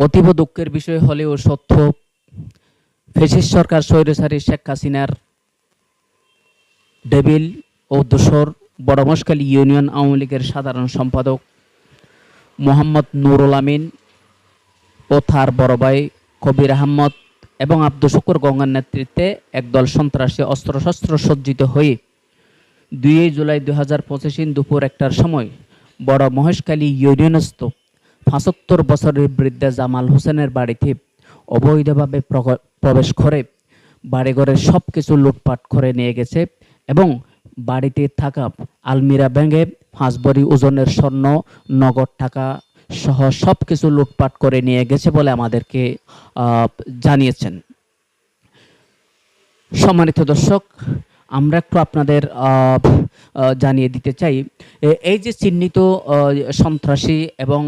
অতীব দুঃখের বিষয় হলেও সত্য। ফেসিস সরকার স্বৈরচারী শেখ হাসিনার ডেবিল ও দোসর বড়মশখালী ইউনিয়ন আওয়ামী লীগের সাধারণ সম্পাদক মোহাম্মদ নুরুল আমিন ও তার বড় ভাই কবির আহমদ এবং আব্দুল শুকুর গঙ্গার নেতৃত্বে একদল সন্ত্রাসী অস্ত্রশস্ত্র সজ্জিত হয়ে দুই জুলাই দু হাজার পঁচিশ দুপুর একটার সময় বড় মহেশখালী ইউনিয়নস্থ পঁচাত্তর বছরের বৃদ্ধা জামাল হোসেনের বাড়িতে অবৈধভাবে প্রবেশ করে বাড়িঘরের সব কিছু লুটপাট করে নিয়ে গেছে এবং বাড়িতে থাকা আলমিরা ব্যাঙে পাঁচ ওজনের স্বর্ণ, নগদ টাকা সহ সব কিছু লুটপাট করে নিয়ে গেছে বলে আমাদেরকে জানিয়েছেন। সম্মানিত দর্শক আমরা একটু আপনাদের জানিয়ে দিতে চাই। এই যে চিহ্নিত সন্ত্রাসী এবং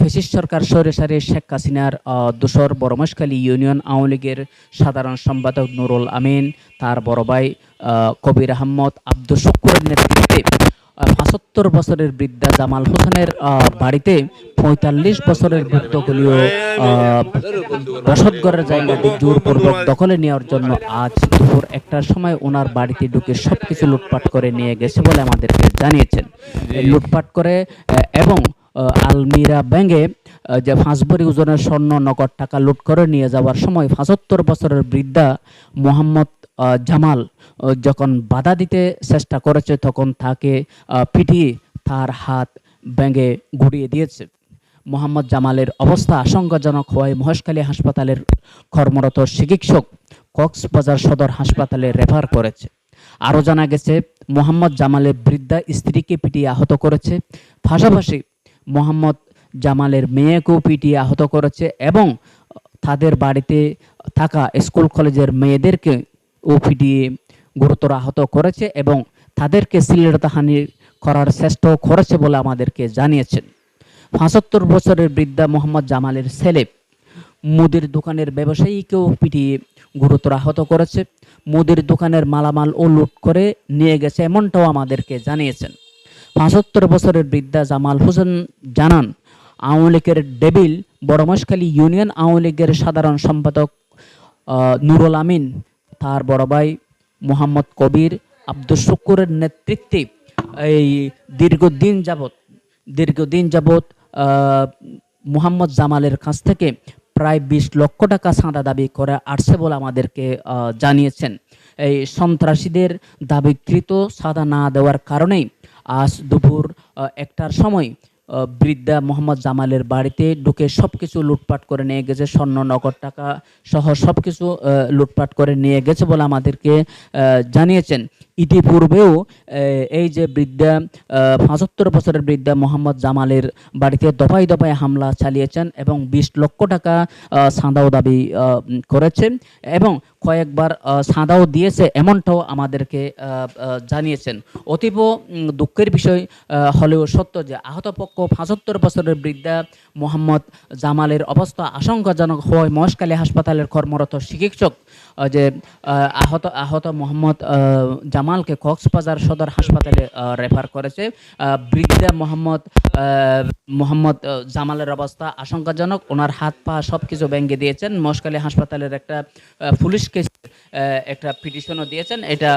ফেসিস সরকার স্বৈরসারী শেখ হাসিনার দোসর বড়মশখালী ইউনিয়ন আওয়ামী লীগের সাধারণ সম্পাদক নুরুল আমিন, তার বড় ভাই কবির আহমদ আব্দুল শুক্কুরের নেতৃত্বে পঁচাত্তর বছরের বৃদ্ধা জামাল হোসেনের বাড়িতে পঁয়তাল্লিশ বছরের বৃদ্ধগুলিও বসতঘরের জায়গাটি জোরপূর্বক দখলে নেওয়ার জন্য আজ দুপুর একটার সময় ওনার বাড়িতে ঢুকে সবকিছু লুটপাট করে নিয়ে গেছে বলে আমাদেরকে জানিয়েছেন। লুটপাট করে এবং আলমিরা ব্যাঙ্গে যে পাঁচ ভরি ওজনের স্বর্ণ নগদ টাকা লুট করে নিয়ে যাওয়ার সময় পঁচাত্তর বছরের বৃদ্ধা মোহাম্মদ জামাল যখন বাধা দিতে চেষ্টা করেছে তখন তাকে পিটিয়ে তার হাত ব্যাঙ্গে ঘুরিয়ে দিয়েছে। মোহাম্মদ জামালের অবস্থা আশঙ্কাজনক হওয়ায় মহেশখালী হাসপাতালের কর্মরত চিকিৎসক কক্সবাজার সদর হাসপাতালে রেফার করেছে। আরও জানা গেছে, মোহাম্মদ জামালের বৃদ্ধা স্ত্রীকে পিটিয়ে আহত করেছে। পাশাপাশি মোহাম্মদ জামালের মেয়েকেও পিটিয়ে আহত করেছে এবং তাদের বাড়িতে থাকা স্কুল কলেজের মেয়েদেরকে ও পিটিয়ে গুরুতর আহত করেছে এবং তাদেরকে শ্লীলতাহানি করার চেষ্টাও করেছে বলে আমাদেরকে জানিয়েছেন। পঁচাত্তর বছরের বৃদ্ধা মোহাম্মদ জামালের ছেলে। মুদির দোকানের ব্যবসায়ীকেও পিটিয়ে গুরুতর আহত করেছে। মুদির দোকানের মালামাল ও লুট করে নিয়ে গেছে এমনটাও আমাদেরকে জানিয়েছেন। পঁচাত্তর বছরের বৃদ্ধা জামাল হোসেন জানান, আওয়ামী লীগের ডেবিল বড়মশখালী ইউনিয়ন আওয়ামী লীগের সাধারণ সম্পাদক নুরুল আমিন, তার বড় ভাই মোহাম্মদ কবির আব্দুল শুকুরের নেতৃত্বে এই দীর্ঘদিন যাবৎ দীর্ঘদিন যাবৎ মুহাম্মদ জামালের কাছ থেকে প্রায় বিশ লক্ষ টাকা চাঁদা দাবি করে আসছে বলে আমাদেরকে জানিয়েছেন। এই সন্ত্রাসীদের দাবিকৃত চাঁদা না দেওয়ার কারণেই আজ দুপুর একটার সময় বৃদ্ধা মোহাম্মদ জামালের বাড়িতে ঢুকে সব কিছু লুটপাট করে নিয়ে গেছে, স্বর্ণ, নগদ টাকা সহ সব কিছু লুটপাট করে নিয়ে গেছে বলে আমাদেরকে জানিয়েছেন। ইতিপূর্বেও এই যে বৃদ্ধা পঁচাত্তর বছরের বৃদ্ধা মোহাম্মদ জামালের বাড়িতে দফায় দফায় হামলা চালিয়েছেন এবং বিশ লক্ষ টাকা চাঁদাও দাবি করেছেন এবং কয়েকবার চাঁদাও দিয়েছে এমনটাও আমাদেরকে জানিয়েছেন। অতীব দুঃখের বিষয় হলেও সত্য যে আহত পক্ষ পঁচাত্তর বছরের বৃদ্ধা মোহাম্মদ জামালের অবস্থা আশঙ্কাজনক। হওয়ায় মহেশখালী হাসপাতালের কর্মরত চিকিৎসক যে আহত আহত মোহাম্মদ জামালকে কক্সবাজার সদর হাসপাতালে রেফার করেছে। বৃদ্ধা মোহাম্মদ মোহাম্মদ জামালের অবস্থা আশঙ্কাজনক। ওনার হাত পা সব কিছু ভেঙে দিয়েছেন। মহেশখালী হাসপাতালের একটা পুলিশ আহ, একটা পিটিশনও দিয়েছেন। এটা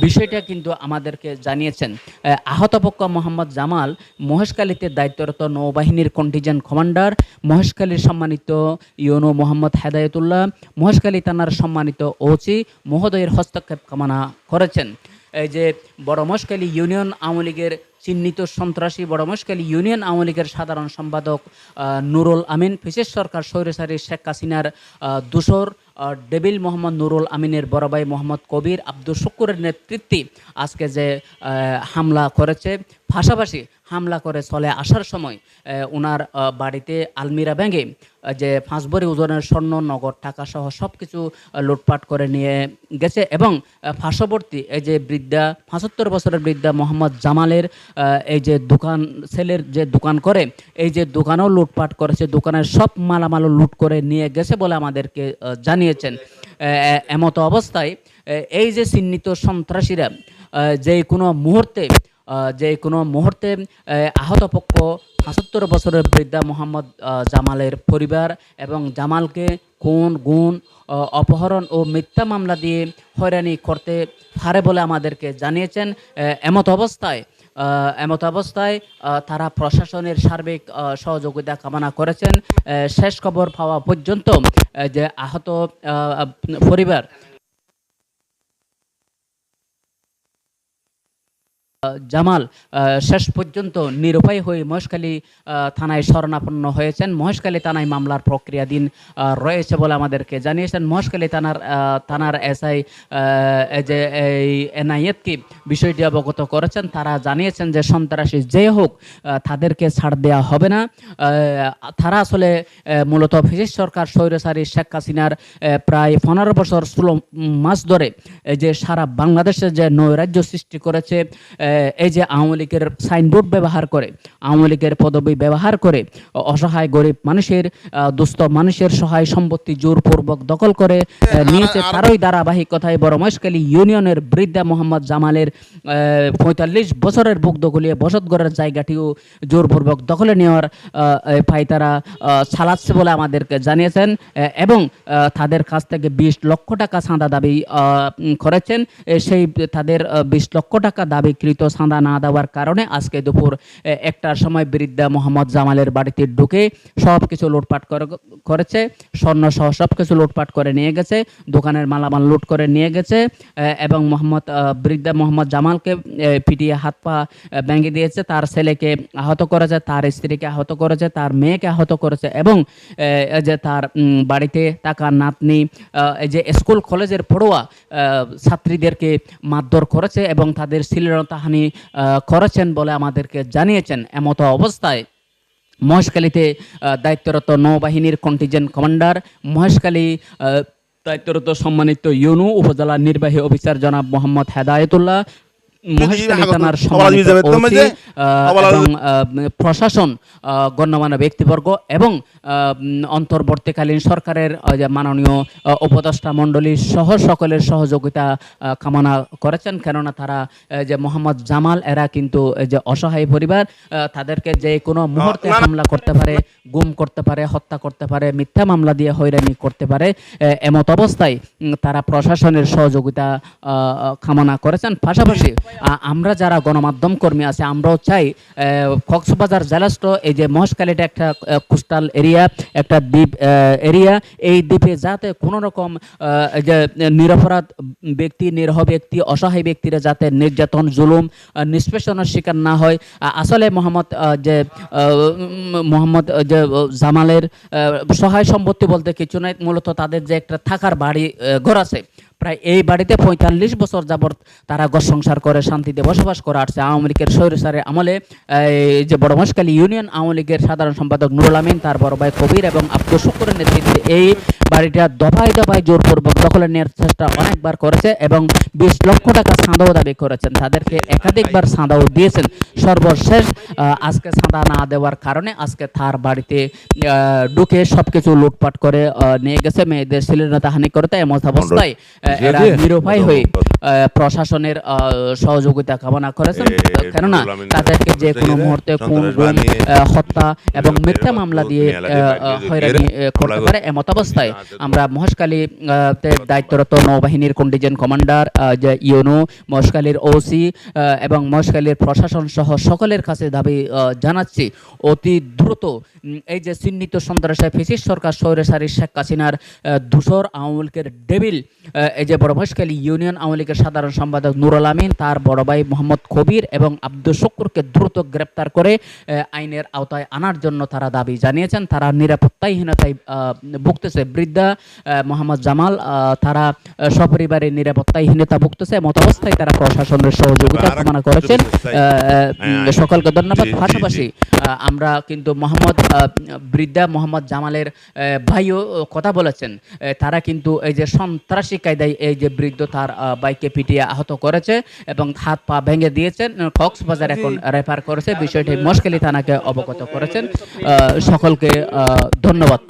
বিষয়টা কিন্তু আমাদেরকে জানিয়েছেন। আহ, আহত পক্ষ মোহাম্মদ জামাল মহেশখালীতে দায়িত্বরত নৌবাহিনীর কন্টিজেন্ট কমান্ডার মহেশখালীর সম্মানিত ইউনো মোহাম্মদ হেদায়তুল্লাহ মহেশখালী থানার সম্মানিত ওসি মহোদয়ের হস্তক্ষেপ কামনা করেছেন। এই যে বড় মহেশখালী ইউনিয়ন আওয়ামী লীগের চিহ্নিত সন্ত্রাসী বড় মহেশখালী ইউনিয়ন আওয়ামী লীগের সাধারণ সম্পাদক নুরুল আমিন বিশেষ সরকার স্বৈরচারী শেখ দূষর আহ, ডেবিল মোহাম্মদ নুরুল আমিনের বড় ভাই মোহাম্মদ কবির আব্দুল শুকুরের নেতৃত্বে আজকে যে হামলা করেছে পাশাপাশি হামলা করে চলে আসার সময় ওনার বাড়িতে আলমিরা আহ, যে পাঁচ ভরি ওজনের স্বর্ণ নগদ টাকা সহ সব কিছু লুটপাট করে নিয়ে গেছে এবং পার্শ্ববর্তী এই যে বৃদ্ধা পঁচাত্তর বছরের বৃদ্ধা মোহাম্মদ জামালের এই যে দোকান ছেলের যে দোকান করে এই যে দোকানও লুটপাট করেছে দোকানের সব মালামালও লুট করে নিয়ে গেছে বলে আমাদেরকে জানিয়েছেন। এমতো অবস্থায় এই যে চিহ্নিত সন্ত্রাসীরা যে কোনো মুহূর্তে যে কোনো মুহূর্তে আহ, আহত পক্ষ পঁচাত্তর বছরের বৃদ্ধা মোহাম্মদ জামালের পরিবার এবং জামালকে খুন গুণ অপহরণ ও মিথ্যা মামলা দিয়ে হয়রানি করতে পারে বলে আমাদেরকে জানিয়েছেন। এমত অবস্থায় এমত অবস্থায় তারা প্রশাসনের সার্বিক সহযোগিতা কামনা করেছেন। শেষ খবর পাওয়া পর্যন্ত যে আহত পরিবার জামাল শেষ পর্যন্ত নিরুপায় হয়ে মহেশখালী থানায় শরণাপন্ন হয়েছেন। মহেশখালী থানায় মামলার প্রক্রিয়াধীন রয়েছে বলে আমাদেরকে জানিয়েছেন। মহেশখালী থানার থানার এসআই যে এই এনআইএতকে বিষয়টি অবগত করেছেন। তারা জানিয়েছেন যে সন্ত্রাসী যে হোক তাদেরকে ছাড় দেওয়া হবে না। তারা আসলে মূলত ব্রিটিশ সরকার স্বৈরচারী শেখ হাসিনার প্রায় পনেরো বছর ষোলো মাস ধরে যে সারা বাংলাদেশে যে নৈরাজ্য সৃষ্টি করেছে এই যে আওয়ামী লীগের সাইনবোর্ড ব্যবহার করে আওয়ামী লীগের পদবি ব্যবহার করে অসহায় গরিব মানুষের দুস্থ মানুষের সহায় সম্পত্তি জোরপূর্বক দখল করে আহ, নিয়েছে তারই ধারাবাহিকতায় বড় মহেশখালী ইউনিয়নের বৃদ্ধা মোহাম্মদ জামালের পঁয়তাল্লিশ বছরের বুক দখলিয়ে বসতগড়ের জায়গাটিও জোরপূর্বক দখলে নেওয়ার পায়তারা চালাচ্ছে বলে আমাদেরকে জানিয়েছেন এবং তাদের কাছ থেকে বিশ লক্ষ টাকা চাঁদা দাবি করেছেন সেই তাদের বিশ লক্ষ টাকা দাবিকৃত চাঁদা না দেওয়ার কারণে আজকে দুপুর একটার সময় বৃদ্ধা মোহাম্মদ জামালের বাড়িতে ঢুকে সব কিছু লুটপাট করে- করেছে স্বর্ণ সহ সব কিছু লুটপাট করে নিয়ে গেছে, দোকানের মালামাল লুট করে নিয়ে গেছে এবং মোহাম্মদ বৃদ্ধা মোহাম্মদ জামালকে পিটিয়ে হাত পা ভেঙে দিয়েছে, তার ছেলেকে আহত করেছে, তার স্ত্রীকে আহত করেছে, তার মেয়েকে আহত করেছে, এবং যে তার বাড়িতে থাকা নাতনি যে স্কুল, কলেজের পড়ুয়া ছাত্রীদেরকে মারধর করেছে, এবং তাদের শ্লীলতাহানি আহ, করেছেন বলে আমাদেরকে জানিয়েছেন। এমত অবস্থায় মহেশখালীতে দায়িত্বরত নৌবাহিনীর কন্টিজেন্ট কমান্ডার মহেশখালী দায়িত্বরত সম্মানিত ইউনু উপজেলা নির্বাহী অফিসার জনাব মোহাম্মদ হেদায়েতুল্লাহ প্রশাসন গণ্যমান্য ব্যক্তিবর্গ এবং অন্তর্বর্তীকালীন সরকারের মাননীয় উপদেষ্টা মণ্ডলী সহ সকলের সহযোগিতা কামনা করেছেন কেননা তারা যে মোহাম্মদ জামাল এরা কিন্তু এই যে অসহায় পরিবার তাদেরকে যে কোনো মুহূর্তে। হামলা করতে পারে গুম করতে পারে হত্যা করতে পারে মিথ্যা মামলা দিয়ে হয়রানি করতে পারে এমত অবস্থায় তারা প্রশাসনের সহযোগিতা কামনা করেছেন পাশাপাশি আমরা যারা গণমাধ্যম কর্মী আছে, আমরাও চাই কক্সবাজার জেলাস্ট এই যে মহেশখালীটা একটা কোস্টাল এরিয়া একটা দ্বীপ এরিয়া এই দ্বীপে যাতে কোনো রকম যে নিরপরাধ ব্যক্তি, নিরহ ব্যক্তি, অসহায় ব্যক্তিরা যাতে নির্যাতন, জুলুম নিষ্পেষণের শিকার না হয়। আসলে মোহাম্মদ যে মোহাম্মদ যে, জামালের সহায় সম্পত্তি বলতে কিছু নাই, মূলত তাদের যে একটা থাকার বাড়ি ঘর আছে প্রায় এই বাড়িতে পঁয়তাল্লিশ বছর যাবত তারা ঘর সংসার করে, শান্তিতে বসবাস করে আসছে। আওয়ামী লীগের স্বৈরচারের আমলে, এই যে বড় মশকালী ইউনিয়ন, আওয়ামী লীগের সাধারণ সম্পাদক নুরুল আমিন, তার বড় ভাই কবির এবং আব্দুল শুক্রের নেতৃত্বে এই বাড়িটা দফায় দফায় জোরপূর্বক দখলে নেওয়ার চেষ্টা অনেকবার করেছে এবং বিশ লক্ষ টাকা সাঁদাও দাবি করেছেন। তাদেরকে একাধিকবার সাঁদাও দিয়েছেন। সর্বশেষ আজকে সাঁদা না দেওয়ার কারণে আজকে তার বাড়িতে ঢুকে সবকিছু লুটপাট করে নিয়ে গেছে। মেয়েদের শ্লীলতা হানি করতে এমন অবস্থায় এরা নিরুপায় হয়ে প্রশাসনের সহযোগিতা কামনা করেছেন। কেননা তাদেরকে যে কোনো মুহূর্তে গুম হত্যা এবং মিথ্যা মামলা দিয়ে হয়রানি করতে পারে এমত অবস্থায়। আমরা মহেশখালী দায়িত্বরত নৌবাহিনীর কন্টিজেন্ট কমান্ডার যে ইউনো মহেশখালীর ওসি এবং মহেশখালীর প্রশাসন সহ সকলের কাছে দাবি জানাচ্ছি। অতি দ্রুত এই যে চিহ্নিত সন্ত্রাসে ফিসিস সরকার স্বৈরচারী শেখ হাসিনার আহ, ধূসর আওয়ামী লীগের ডেবিল আহ, এই যে বড় মহেশখালী ইউনিয়ন আওয়ামী লীগের সাধারণ সম্পাদক নুরুল আমিন তার বড় ভাই মোহাম্মদ কবির এবং আব্দুল শুক্রকে দ্রুত গ্রেপ্তার করে আইনের আওতায় আনার জন্য তারা দাবি জানিয়েছেন। তারা নিরাপত্তাহীনতায় ভুগতেছে। বৃদ্ধা মোহাম্মদ জামাল তারা সপরিবারে নিরাপত্তাহীনতা ভুগতেছে। এমত অবস্থায় তারা প্রশাসনের সহযোগিতা কামনা করেছেন। হ্যাঁ, সকলকে ধন্যবাদ। পাশাপাশি আমরা কিন্তু মোহাম্মদ বৃদ্ধা মোহাম্মদ জামালের ভাইও কথা বলেছেন। তারা কিন্তু এই যে সন্ত্রাসী কায়দায় এই যে বৃদ্ধ তার বাইকে পিটিয়ে আহত করেছে এবং হাত পা ভেঙে দিয়েছেন। কক্সবাজার এখন রেফার করেছে। বিষয়টি মশকেলি থানাকে অবগত করেছেন। আহ, সকলকে আহ, ধন্যবাদ।